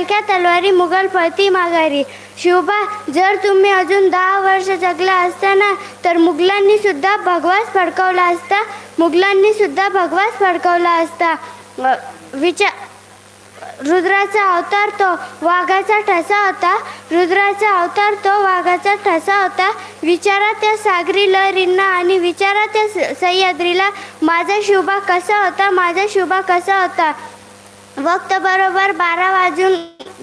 हलक्या तलवारी मुघल पळती माघारी. शिवबा जर तुम्ही अजून दहा वर्ष जगला असताना तर मुघलांनी सुद्धा भगवास फडकवला असता. मुघलांनी सुद्धा भगवास फडकवला असता. विचार रुद्राचा अवतार तो वाघाचा ठसा होता. रुद्राचा अवतार तो वाघाचा ठसा होता. विचारा त्या सागरी लहरींना आणि विचारा त्या सह्याद्रीला माझा शुभा कसा होता? माझा शुभा कसा होता? वक्त बरोबर बारा वाजून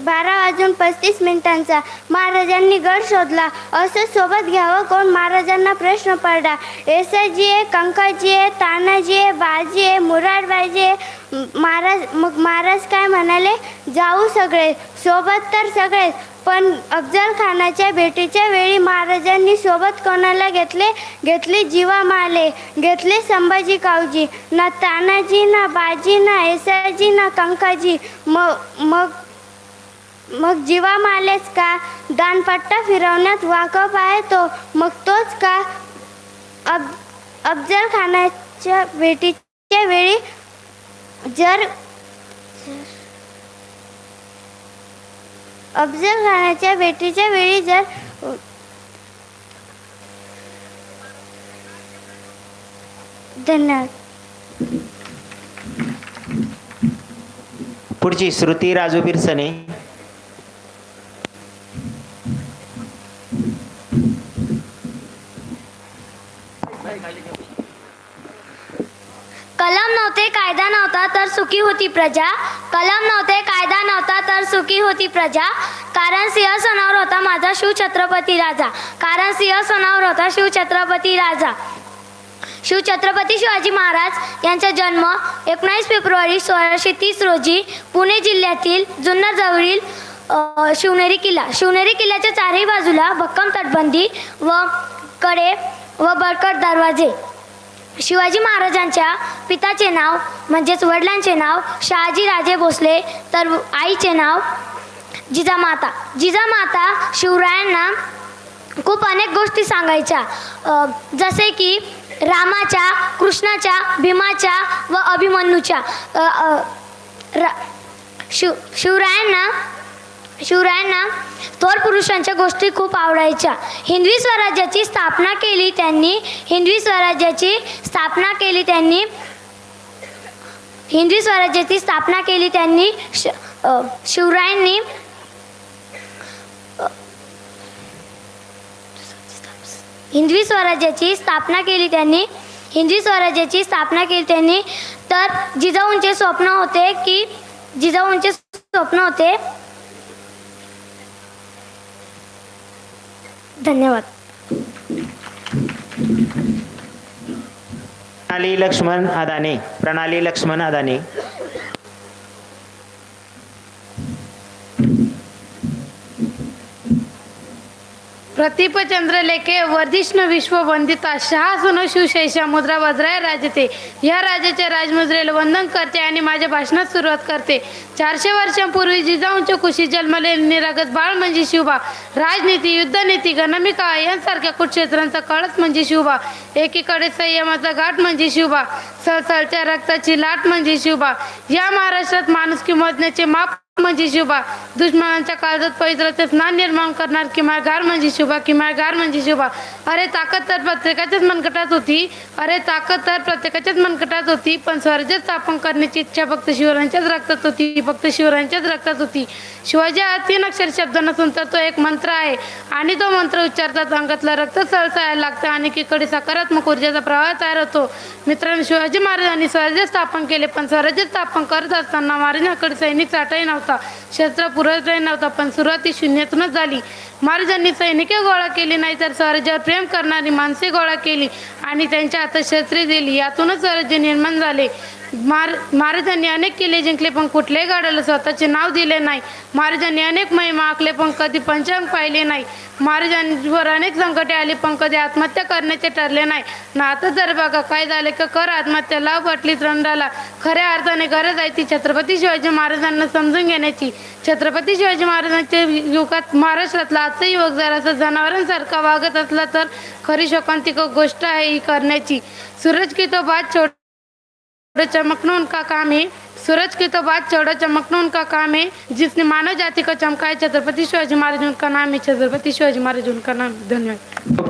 बारा वाजून पस्तीस मिनिटांचा. महाराजांनी गड शोधला. असं सोबत घ्यावं कोण? महाराजांना प्रश्न पडला. येसाजी आहे कंकाजी आहे तानाजी आहे बाजी आहे मुरारबाजी आहे महाराज मग महाराज काय म्हणाले? जाऊ सगळे. सोबत तर सगळेच. पण अफजल खानाच्या भेटीच्या वेळी महाराजांनी सोबत कोणाला घेतले? घेतले जीवा माले घेतले संभाजी कावजी ना तानाजी ना बाजी ना एसाजी ना कंकाजी. मग मग मग जीवा मालेच का? दानपट्टा फिरवण्यात वाकप आहे तो मग तोच का? अब अफजल खानाच्या भेटीच्या वेळी जर अफजल खानाच्या भेटीच्या वेळी जर धन्यवाद. पुढची श्रुती राजू बिरसने. कलम नव्हते कायदा नव्हता तर सुखी होती प्रजा. कलम नव्हते कायदा नव्हता तर सुखी होती प्रजा. कारण सिंह सोनावर होता माझा शिवछत्रपती राजा. कारण सिंह सोनावर होता शिवछत्रपती राजा. शिवछत्रपती शिवाजी महाराज यांचा जन्म एकोणावीस फेब्रुवारी सोळाशे तीस रोजी पुणे जिल्ह्यातील जुन्नर जवळील शिवनेरी किल्ला. शिवनेरी किल्ल्याच्या चारही बाजूला भक्कम तटबंदी व कडे व बळकट दरवाजे. शिवाजी महाराजांच्या पिताचे नाव म्हणजेच वडिलांचे नाव शहाजीराजे भोसले तर आईचे नाव जिजामाता जिजामाता शिवरायांना खूप अनेक गोष्टी सांगायच्या. जसे की रामाच्या कृष्णाच्या भीमाच्या व अभिमन्यूच्या. रा शिव शिवरायांना शिवरायांना थोर पुरुषांच्या गोष्टी खूप आवडायच्या. हिंदवी स्वराज्याची स्थापना केली त्यांनी हिंदवी स्वराज्याची स्थापना केली त्यांनी हिंदवी स्वराज्याची स्थापना केली त्यांनी श शिवरायांनी हिंदवी स्वराज्याची स्थापना केली त्यांनी हिंदवी स्वराज्याची स्थापना केली त्यांनी. तर जिजाऊंचे स्वप्न होते की जिजाऊंचे स्वप्न होते धन्यवाद. प्रणाली लक्ष्मण अदाने. प्रणाली लक्ष्मण अदाने. प्रतीप चंद्रलेखे वर्धिष्ण विश्ववंदिता शहासुनो शिवशैषा मुद्रा वज्राय राजते. ह्या राजाच्या राजमुद्रेला वंदन करते आणि माझ्या भाषणात सुरुवात करते. चारशे वर्षांपूर्वी जिजाऊंच्या कुशी जन्मले निरागत बाळ म्हणजे शिवबा. राजनीती युद्धनीती गणमिका यांसारख्या कुक्षेत्रांचा कळस म्हणजे शिवबा. एकीकडे संयमाचा घाट म्हणजे शिवबा. सळसळच्या रक्ताची लाट म्हणजे शिवबा. या महाराष्ट्रात माणुसकी मोजण्याचे माप म्हणजे शिवबा दुश्मनांच्या काळजात पवित्राचे स्नान निर्माण करणार किमाळगार म्हणजे शिवबा किमाळगार म्हणजे शिवबा अरे ताकद तर प्रत्येकाच्याच मनकटात होती. अरे ताकद तर प्रत्येकाच्याच मनकटात होती. पण स्वराज्य स्थापन करण्याची इच्छा फक्त शिवरायांच्याच रक्तात होती. फक्त शिवरायांच्याच रक्तात होती. शिवाजी हा तीन अक्षर शब्द नसून तर तो एक मंत्र आहे. आणि तो मंत्र उच्चारतात अंगातलं रक्त सळसायला लागतं आणि एकीकडे सकारात्मक ऊर्जेचा प्रवाह तयार होतो. मित्रांनो शिवाजी महाराजांनी स्वराज्य स्थापन केले पण स्वराज्य स्थापन करत असताना महाराजांकडे सैनिक साठाही नव्हता. शस्त्र पुरवठाही नव्हता पण सुरुवात ही शून्यातूनच झाली. महाराजांनी सैनिके गोळा केली नाही तर स्वराज्यावर प्रेम करणारी माणसे गोळा केली आणि त्यांच्या हातात शस्त्रे दिली. यातूनच स्वराज्य निर्माण झाले. मार महाराजांनी अनेक किल्ले जिंकले पण कुठल्याही गाड्याला स्वतःचे नाव दिले नाही. महाराजांनी अनेक महिमा आखले पण कधी पंचांग पाहिले नाही. महाराजांवर अनेक संकटे आली पण कधी आत्महत्या करण्याचे ठरले नाही. ना आता जर बघा काय झाले का कर आत्महत्या लाव वाटली रंडाला. खऱ्या अर्थाने गरज आहे ती छत्रपती शिवाजी महाराजांना समजून घेण्याची. छत्रपती शिवाजी महाराजांच्या युगात महाराष्ट्रातला आजचा युवक जर असं जनावरांसारखा वागत असला तर खरी शोकांतिक गोष्ट आहे ही करण्याची. सूरज की तो बात छोड़ चमकना उनका काम है? सूरज की तो बात चौड़ा चमकना उनका काम है। जिसने मानव जाति को चमकाया छत्रपति शिवाजी महाराज उनका नाम है छत्रपति शिवाजी महाराज उनका नाम धन्यवाद।